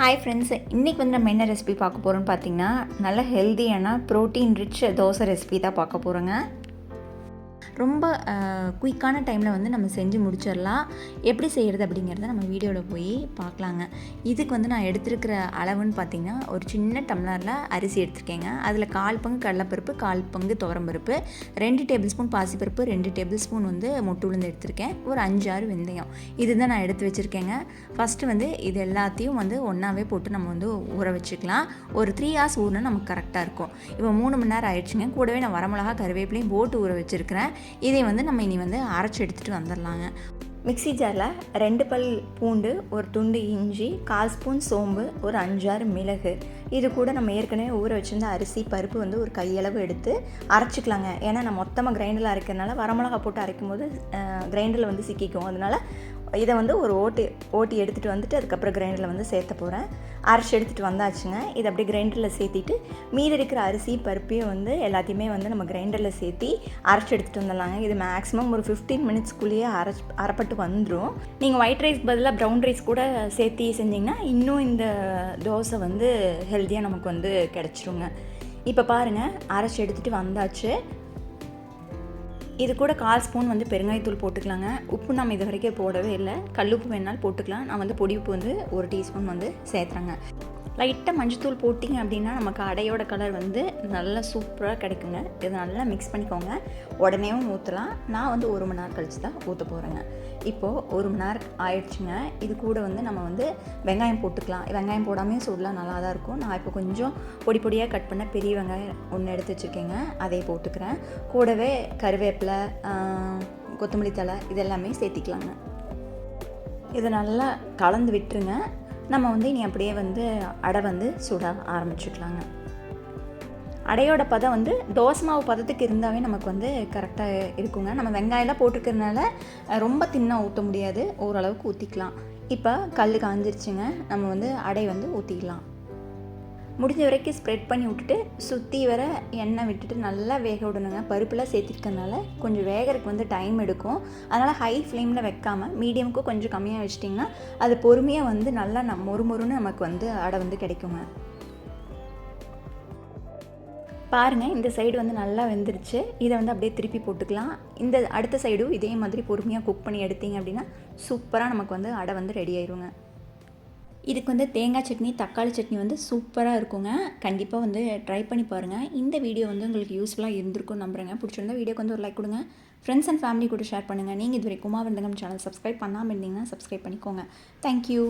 Hi friends இன்றைக்கி வந்து நம்ம என்ன ரெசிபி பார்க்க போகிறோம்னு பார்த்தீங்கன்னா நல்ல ஹெல்த்தியான ப்ரோட்டீன் ரிச் தோசை ரெசிபி தான் பார்க்க போகிறோங்க ரொம்ப குயிக்கான டைமில் வந்து நம்ம செஞ்சு முடிச்சிடலாம் எப்படி செய்கிறது அப்படிங்கிறத நம்ம வீடியோவில் போய் பார்க்கலாங்க இதுக்கு வந்து நான் எடுத்திருக்கிற அளவுன்னு பார்த்தீங்கன்னா ஒரு சின்ன டம்ளரில் அரிசி எடுத்திருக்கேங்க. அதில் கால் பங்கு கடலைப்பருப்பு கால் பங்கு துவரம்பருப்பு ரெண்டு டேபிள் ஸ்பூன் பாசிப்பருப்பு ரெண்டு டேபிள் ஸ்பூன் வந்து மொட்டு உளுந்து எடுத்திருக்கேன். ஒரு அஞ்சாறு வெந்தயம். இதுதான் நான் எடுத்து வச்சுருக்கேங்க. ஃபஸ்ட்டு வந்து இது எல்லாத்தையும் வந்து ஒன்றாவே போட்டு நம்ம வந்து ஊற வச்சுக்கலாம். ஒரு த்ரீ ஹார்ஸ் ஊறினா நமக்கு கரெக்டாக இருக்கும். இப்போ மூணு மணி நேரம் ஆயிடுச்சுங்க. கூடவே நான் வரமிளகா கருவேப்பிலையும் போட்டு ஊற வச்சுருக்கிறேன். இதை வந்து நம்ம இனி வந்து அரைச்சி எடுத்துகிட்டு வந்துடலாங்க. மிக்ஸி ஜாரில் ரெண்டு பல் பூண்டு ஒரு துண்டு இஞ்சி கால் ஸ்பூன் சோம்பு ஒரு அஞ்சாறு மிளகு. இது கூட நம்ம ஏற்கனவே ஊற வச்சுருந்த அரிசி பருப்பு வந்து ஒரு கையளவு எடுத்து அரைச்சிக்கலாங்க. ஏன்னா நான் மொத்தமாக கிரைண்டரில் அரைக்கிறதுனால வரமிளகா போட்டு அரைக்கும் போது கிரைண்டரில் வந்து சிக்கிக்கும். அதனால் இதை வந்து ஒரு ஓட்டி ஓட்டி எடுத்துகிட்டு வந்துட்டு அதுக்கப்புறம் கிரைண்டரில் வந்து சேர்த்த போகிறேன் அரைச்சி எடுத்துகிட்டு வந்தாச்சுங்க. இதை அப்படியே கிரைண்டரில் சேர்த்திட்டு மீதி இருக்கிற அரிசி பருப்பையும் வந்து எல்லாத்தையுமே வந்து நம்ம கிரைண்டரில் சேர்த்தி அரைச்சி எடுத்துகிட்டு வந்துடலாங்க. இது மேக்ஸிமம் ஒரு ஃபிஃப்டீன் மினிட்ஸ்க்குள்ளேயே அரைச் அரைப்பட்டு வந்துடும் நீங்கள் ஒயிட் ரைஸ் பதிலாக ப்ரௌன் ரைஸ் கூட சேர்த்தி செஞ்சிங்கன்னா இன்னும் இந்த தோசை வந்து ஹெல்த்தியாக நமக்கு வந்து கிடச்சிருங்க. இப்போ பாருங்கள் அரைச்சி எடுத்துகிட்டு வந்தாச்சு. இது கூட கால் ஸ்பூன் வந்து பெருங்காயத்தூள் போட்டுக்கலாங்க. உப்பு நம்ம இது வரைக்கும் போடவே இல்லை. கல்லுப்பு வேணாலும் போட்டுக்கலாம். நான் வந்து பொடி உப்பு வந்து ஒரு டீஸ்பூன் வந்து சேர்த்துறேங்க. லைட்டாக மஞ்சத்தூள் போட்டிங்க அப்படின்னா நமக்கு அடையோட கலர் வந்து நல்லா சூப்பராக கிடைக்குங்க. இதை நல்லா மிக்ஸ் பண்ணிக்கோங்க. உடனேவும் ஊற்றலாம் நான் வந்து ஒரு மணி நேரம் கழித்து தான் ஊற்ற போகிறேங்க இப்போது ஒரு மணி நேரம் ஆயிடுச்சுங்க. இது கூட வந்து நம்ம வந்து வெங்காயம் போட்டுக்கலாம். வெங்காயம் போடாமே சூடலாம் நல்லா தான் இருக்கும். நான் இப்போ கொஞ்சம் பொடி பொடியாக கட் பண்ண பெரிய வெங்காயம் ஒன்று எடுத்து வச்சுருக்கேங்க. அதை போட்டுக்கிறேன். கூடவே கருவேப்பிலை கொத்தமல்லி தலை இதெல்லாமே சேர்த்திக்கலாங்க. இதை நல்லா கலந்து விட்டுருங்க. நம்ம வந்து இனி அப்படியே வந்து அடை வந்து சுட ஆரம்பிச்சுக்கலாங்க. அடையோட பதம் வந்து தோசை மாவு பதத்துக்கு இருந்தாவே நமக்கு வந்து கரெக்டாக இருக்குங்க. நம்ம வெங்காயம்லாம் போட்டிருக்கிறதுனால ரொம்ப தின்னாக ஊற்ற முடியாது. ஓரளவுக்கு ஊற்றிக்கலாம் இப்போ கல் காஞ்சிருச்சுங்க. நம்ம வந்து அடை வந்து ஊற்றிக்கலாம் முடிஞ்ச வரைக்கும் ஸ்ப்ரெட் பண்ணி விட்டுட்டு சுற்றி வர எண்ணெய் விட்டுட்டு நல்லா வேக விடணுங்க. பருப்புலாம் சேர்த்திருக்கனால கொஞ்சம் வேகிறதுக்கு வந்து டைம் எடுக்கும். அதனால் ஹை ஃப்ளேமில் வைக்காமல் மீடியமுக்கும் கொஞ்சம் கம்மியாக வச்சிட்டிங்கன்னா அது பொறுமையாக வந்து நல்லா நம் மொறு மொறுன்னு நமக்கு வந்து அடை வந்து கிடைக்குங்க. பாருங்கள் இந்த சைடு வந்து நல்லா வெந்துருச்சு. இதை வந்து அப்படியே திருப்பி போட்டுக்கலாம். இந்த அடுத்த சைடும் இதே மாதிரி பொறுமையாக குக் பண்ணி எடுத்தீங்க அப்படின்னா சூப்பராக நமக்கு வந்து அடை வந்து ரெடி ஆயிருங்க. இதுக்கு வந்து தேங்காய் சட்னி தக்காளி சட்னி வந்து சூப்பராக இருக்குங்க. கண்டிப்பாக வந்து ட்ரை பண்ணி பாருங்கள் இந்த வீடியோ வந்து உங்களுக்கு யூஸ்ஃபுல்லாக இருந்திருக்கும் நம்புகிறேங்க பிடிச்சிருந்தா வீடியோக்கு வந்து ஒரு லைக் கொடுங்க. ஃப்ரெண்ட்ஸ் அண்ட் ஃபேமிலி கூட ஷேர் பண்ணுங்கள் நீங்கள் இதுவரை குமார் வந்தகம் சேனல் சப்ஸ்கிரைப் பண்ணாமல் இருந்தீங்கன்னா சப்ஸ்கிரைப் பண்ணிக்கோங்க. தேங்க்யூ